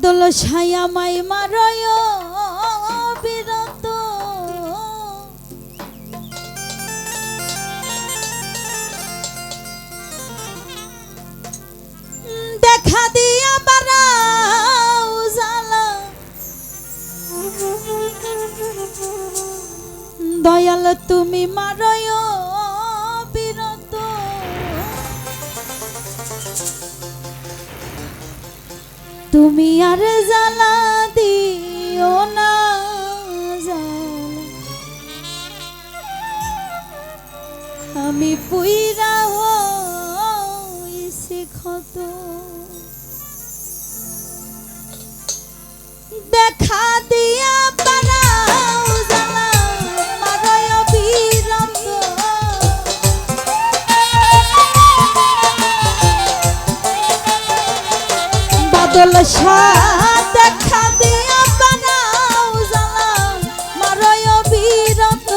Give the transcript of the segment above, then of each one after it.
বাদল ছায়া মাই মারয় বিরত। দেখা দিয়া জালা দয়াল তুমি মারয় তুমি আর জ্বালা সাত দেখা দিয়া বানাও জ্বালা মারয় বিরত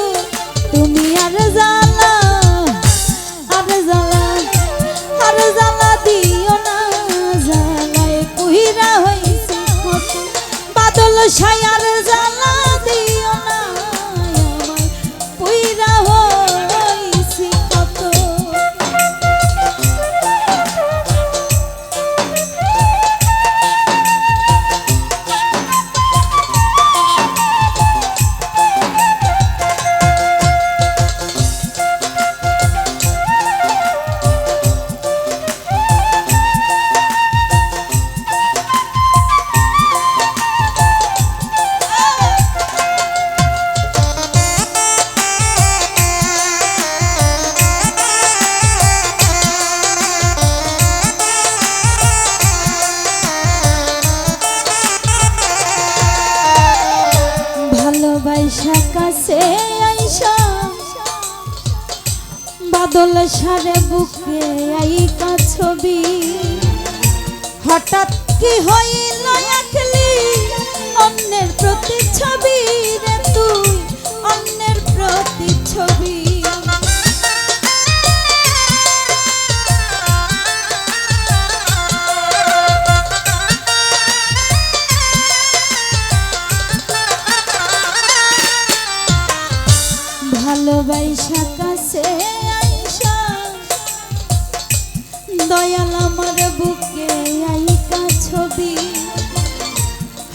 তুমি আর জ্বালা আর জ্বালা আর জ্বালা দিও না। জ্বালায় কুহিরা সায়ার জ্বালা। সারে বুকে আইকা ছবি। হঠাৎ কি হইল একলি? অন্যের প্রতি ছবি রে তুই, অন্যের প্রতি ছবি ভালোবাসা কাছে দয়াল আমার বুকে আইকা ছবি।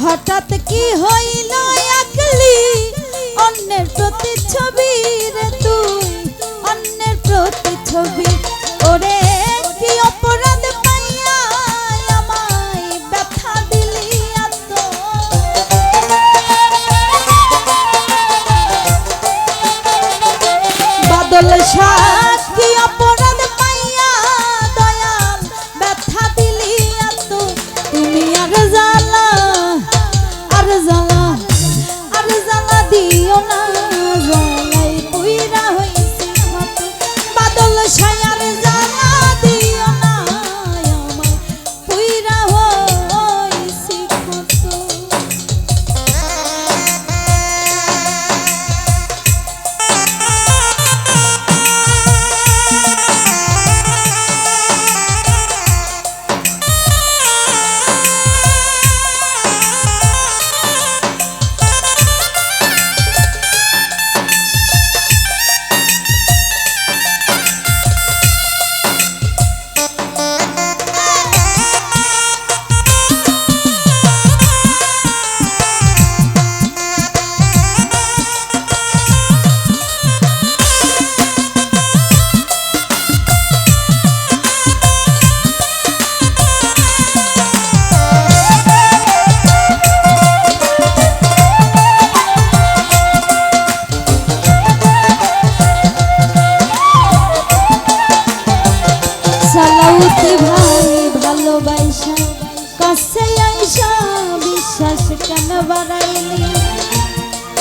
হঠাৎ কি হইল একলি? অন্যের প্রতি ছবি রে তুই, অন্যের প্রতি ছবি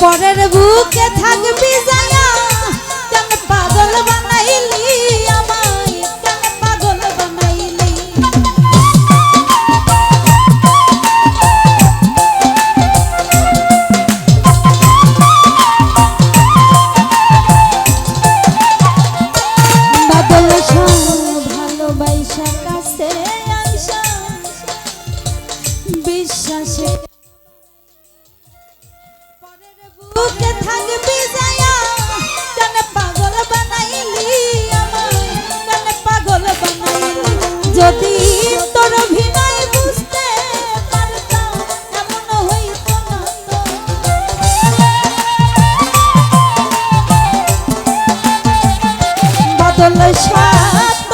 পরের বুকে থাকবি shop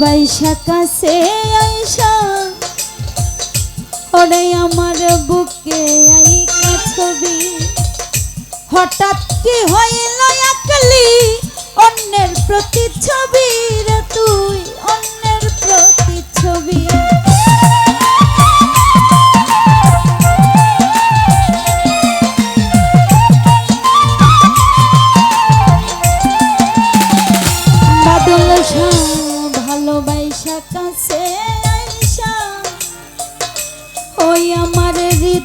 বাইশা কাছে আইসা, ওরে আমার বুকে আইকা ছবি। হঠাৎ কি হইল একলি, অন্যের প্রতি ছবি রে তুই, অন্যের প্রতি ছবি। বাদল সা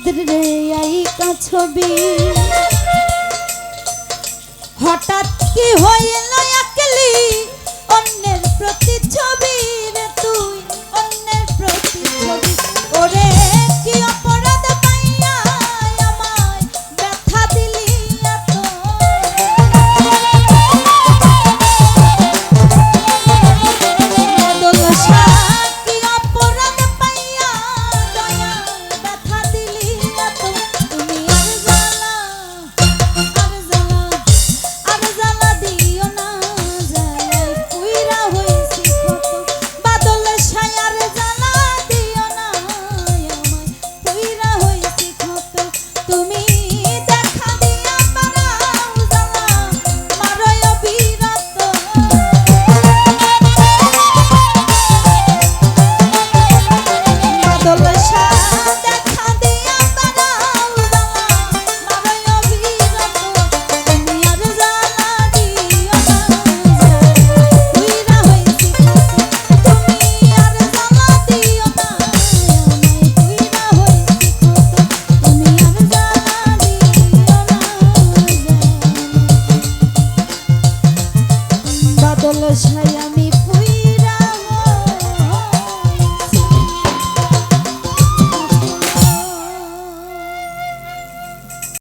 চাঁদরে আইকা ছবি? হঠাৎ কি হয়ে